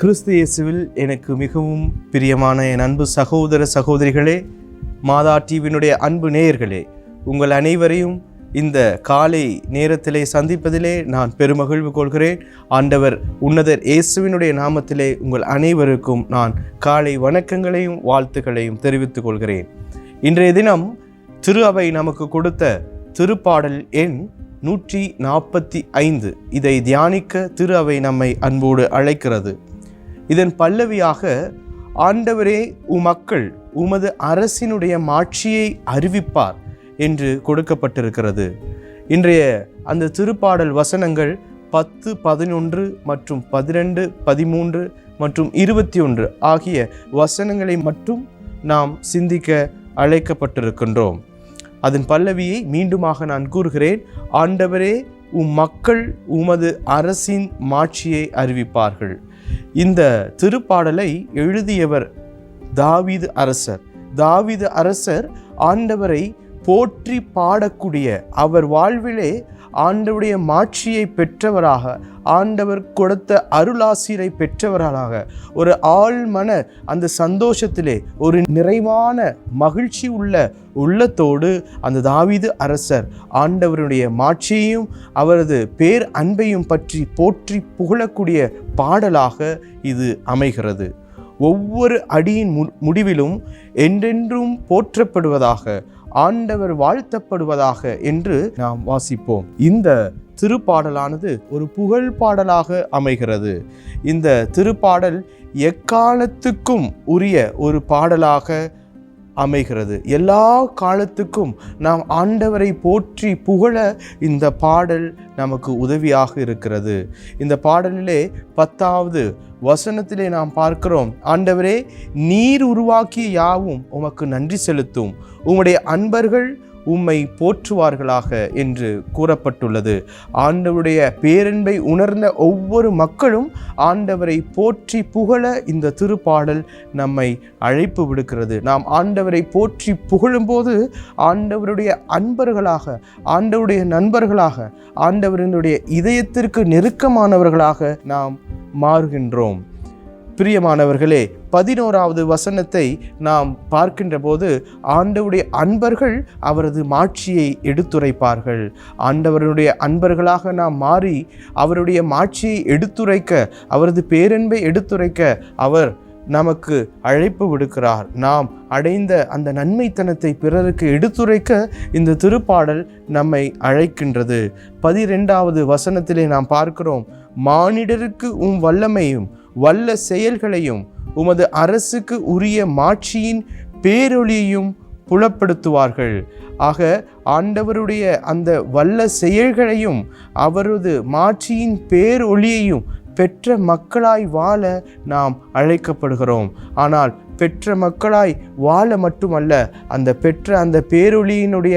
கிறிஸ்து இயேசுவில் எனக்கு மிகவும் பிரியமான என் அன்பு சகோதர சகோதரிகளே மாதா டிவியினுடைய அன்பு நேயர்களே உங்கள் அனைவரையும் இந்த காலை நேரத்திலே சந்திப்பதிலே நான் பெருமகிழ்வு கொள்கிறேன். ஆண்டவர் உன்னதர் இயேசுவினுடைய நாமத்திலே உங்கள் அனைவருக்கும் நான் காலை வணக்கங்களையும் வாழ்த்துக்களையும் தெரிவித்துக் கொள்கிறேன். இன்றைய தினம் திரு அவை நமக்கு கொடுத்த திருப்பாடல் எண் நூற்றி நாற்பத்தி ஐந்து. இதை தியானிக்க திரு அவை நம்மை அன்போடு அழைக்கிறது. இதன் பல்லவியாக ஆண்டவரே உமக்கள் உமது அரசினுடைய மாட்சியை அறிவிப்பார் என்று கொடுக்கப்பட்டிருக்கிறது. இன்றைய அந்த திருப்பாடல் வசனங்கள் பத்து பதினொன்று மற்றும் பதினெண்டு பதிமூன்று மற்றும் இருபத்தி ஒன்று ஆகிய வசனங்களை மட்டும் நாம் சிந்திக்க அழைக்கப்பட்டிருக்கின்றோம். அதன் பல்லவியை மீண்டுமாக நான் கூறுகிறேன். ஆண்டவரே உம் மக்கள் உமது அரசின் மாட்சியை அறிவிப்பார்கள். இந்த திருப்பாடலை எழுதியவர் தாவிது அரசர். தாவிது அரசர் ஆண்டவரை போற்றி பாடக்கூடிய அவர் வாழ்விலே ஆண்டவருடைய மாட்சியை பெற்றவராக ஆண்டவர் கொடுத்த அருளாசிரை பெற்றவர்களாக ஒரு ஆழ்மன அந்த சந்தோஷத்திலே ஒரு நிறைவான மகிழ்ச்சி உள்ள உள்ளத்தோடு அந்த தாவிது அரசர் ஆண்டவருடைய மாட்சியையும் அவரது பேர் அன்பையும் பற்றி போற்றி புகழக்கூடிய பாடலாக இது அமைகிறது. ஒவ்வொரு அடியின் மு முடிவிலும் என்றென்றும் போற்றப்படுவதாக ஆண்டவர் வாழ்த்தப்படுவதாக என்று நாம் வாசிப்போம். இந்த திருப்பாடலானது ஒரு புகழ் பாடலாக அமைகிறது. இந்த திருப்பாடல் எக்காலத்துக்கும் உரிய ஒரு பாடலாக அமைகிறது. எல்லா காலத்துக்கும் நாம் ஆண்டவரை போற்றி புகழ இந்த பாடல் நமக்கு உதவியாக இருக்கிறது. இந்த பாடலிலே பத்தாவது வசனத்திலே நாம் பார்க்கிறோம் ஆண்டவரே நீர் உருவாக்கிய யாவும் உமக்கு நன்றி செலுத்தும். உம்முடைய அன்பர்கள் உம்மை போற்றுவார்களாக என்று கூறப்பட்டுள்ளது. ஆண்டவருடைய பேரன்பை உணர்ந்த ஒவ்வொரு மக்களும் ஆண்டவரை போற்றி புகழ இந்த திருப்பாடல் நம்மை அழைப்பு விடுக்கிறது. நாம் ஆண்டவரை போற்றி புகழும்போது ஆண்டவருடைய அன்பர்களாக ஆண்டவருடைய நண்பர்களாக ஆண்டவரினுடைய இதயத்திற்கு நெருக்கமானவர்களாக நாம் மாறுகின்றோம். பிரியமானவர்களே பதினோராவது வசனத்தை நாம் பார்க்கின்ற போது ஆண்டவருடைய அன்பர்கள் அவரது மாட்சியை எடுத்துரைப்பார்கள். ஆண்டவருடைய அன்பர்களாக நாம் மாறி அவருடைய மாட்சியை எடுத்துரைக்க அவரது பேரன்பை எடுத்துரைக்க அவர் நமக்கு அழைப்பு விடுக்கிறார். நாம் அடைந்த அந்த நன்மைத்தனத்தை பிறருக்கு எடுத்துரைக்க இந்த திருப்பாடல் நம்மை அழைக்கின்றது. பதிரெண்டாவது வசனத்திலே நாம் பார்க்கிறோம் மானிடருக்கு உம் வல்லமையும் வல்ல செயல்களையும் உமது அரசுக்கு உரிய மாட்சியின் பேரொளியையும் புலப்படுத்துவார்கள். ஆக ஆண்டவருடைய அந்த வல்ல செயல்களையும் அவரது மாட்சியின் பேரொளியையும் பெற்ற மக்களாய் வாழ நாம் அழைக்கப்படுகிறோம். ஆனால் பெற்ற மக்களாய் வாழ மட்டுமல்ல அந்த பெற்ற அந்த பேரொளியினுடைய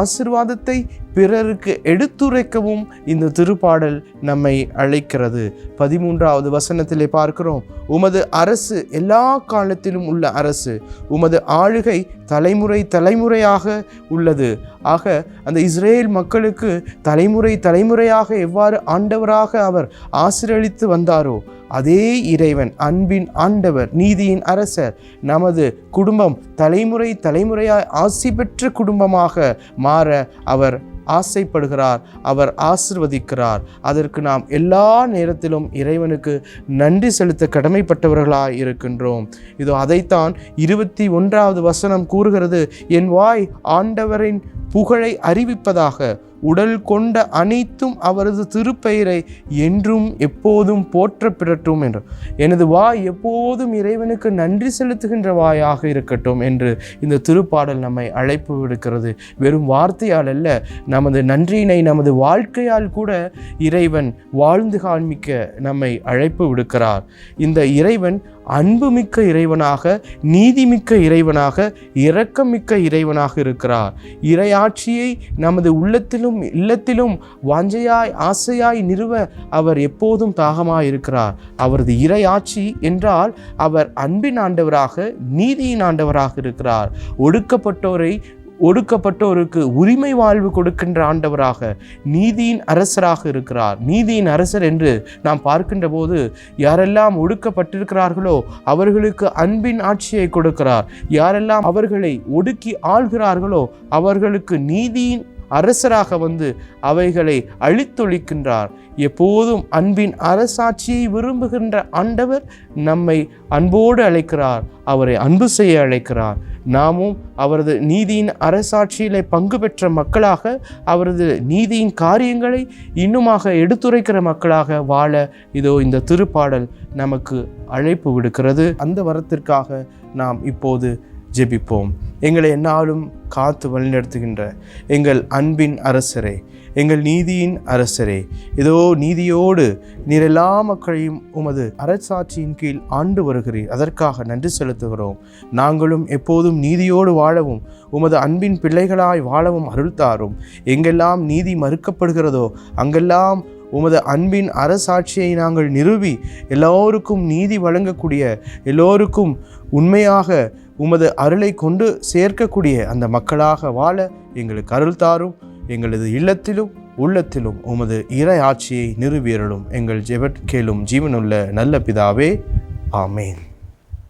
ஆசிர்வாதத்தை பிறருக்கு எடுத்துரைக்கவும் இந்த திருப்பாடல் நம்மை அழைக்கிறது. பதிமூன்றாவது வசனத்திலே பார்க்கிறோம். உமது அரசு எல்லா காலத்திலும் உள்ள அரசு உமது ஆளுகை தலைமுறை தலைமுறையாக உள்ளது. ஆக அந்த இஸ்ரேல் மக்களுக்கு தலைமுறை தலைமுறையாக எவ்வாறு ஆண்டவராக அவர் ஆசிரியளித்து வந்தாரோ அதே இறைவன் அன்பின் ஆண்டவர் நீதியின் அரசர் நமது குடும்பம் தலைமுறை தலைமுறையாய் ஆசி பெற்ற குடும்பமாக மாற அவர் ஆசைப்படுகிறார் அவர் ஆசிர்வதிக்கிறார். அதற்கு நாம் எல்லா நேரத்திலும் இறைவனுக்கு நன்றி செலுத்த கடமைப்பட்டவர்களாய் இருக்கின்றோம். இதோ அதைத்தான் இருபத்தி ஒன்றாவது வசனம் கூறுகிறது. என் வாய் ஆண்டவரின் புகழை அறிவிப்பதாக உடல் கொண்ட அனைத்தும் அவரது திருப்பெயரை என்றும் எப்போதும் போற்ற பிறட்டும் என்று. எனது வாய் எப்போதும் இறைவனுக்கு நன்றி செலுத்துகின்ற வாயாக இருக்கட்டும் என்று இந்த திருப்பாடல் நம்மை அழைப்பு விடுக்கிறது. வெறும் வார்த்தையால் அல்ல நமது நன்றியினை நமது வாழ்க்கையால் கூட இறைவன் வாழ்ந்து காண்பிக்க நம்மை அழைப்பு விடுக்கிறார். இந்த இறைவன் அன்புமிக்க இறைவனாக நீதிமிக்க இறைவனாக இரக்கமிக்க இறைவனாக இருக்கிறார். இறையாட்சியை நமது உள்ளத்திலும் இல்லத்திலும் வாஞ்சையாய் ஆசையாய் நிறுவ அவர் எப்போதும் தாகமாய் இருக்கிறார் அவரது இறையாட்சி என்றால் அவர் அன்பின் ஆண்டவராக நீதியின் ஆண்டவராக இருக்கிறார். ஒடுக்கப்பட்டோரை ஒடுக்கப்பட்டோருக்கு உரிமை வாழ்வு கொடுக்கின்ற ஆண்டவராக நீதியின் அரசராக இருக்கிறார். நீதியின் அரசர் என்று நாம் பார்க்கின்ற போது யாரெல்லாம் ஒடுக்கப்பட்டிருக்கிறார்களோ அவர்களுக்கு அன்பின் ஆட்சியை கொடுக்கிறார். யாரெல்லாம் அவர்களை ஒடுக்கி ஆள்கிறார்களோ அவர்களுக்கு நீதியின் அரசராக வந்து அவைகளை அழித்தொழிக்கின்றார். எப்போதும் அன்பின் அரசாட்சியை விரும்புகின்ற ஆண்டவர் நம்மை அன்போடு அழைக்கிறார். அவரை அன்பு செய்ய அழைக்கிறார். நாமும் அவரது நீதியின் அரசாட்சியிலே பங்கு பெற்ற மக்களாக அவரது நீதியின் காரியங்களை இன்னுமாக எடுத்துரைக்கிற மக்களாக வாழ இதோ இந்த திருப்பாடல் நமக்கு அழைப்பு விடுக்கிறது. அந்த வரத்திற்காக நாம் இப்போது ஜெபிப்போம். எங்களை என்னாலும் காத்து வழிநடத்துகின்ற எங்கள் அன்பின் அரசரே எங்கள் நீதியின் அரசரே இதோ நீதியோடு நீர் எல்லா மக்களையும் உமது அரசாட்சியின் கீழ் ஆண்டு வருகிறீர். அதற்காக நன்றி செலுத்துகிறோம். நாங்களும் எப்போதும் நீதியோடு வாழவும் உமது அன்பின் பிள்ளைகளாய் வாழவும் அருள் தாரும். எங்கெல்லாம் நீதி மறுக்கப்படுகிறதோ அங்கெல்லாம் உமது அன்பின் அரசாட்சியை நாங்கள் நிறுவி எல்லோருக்கும் நீதி வழங்கக்கூடிய எல்லோருக்கும் உண்மையாக உமது அருளை கொண்டு சேர்க்கக்கூடிய அந்த மக்களாக வாழ எங்களுக்கு அருள் தாரும். எங்களது இல்லத்திலும் உள்ளத்திலும் உமது இறை ஆட்சியை நிறுவியருளும் எங்கள் ஜெபட் கேளும் ஜீவனுள்ள நல்ல பிதாவே. ஆமேன்.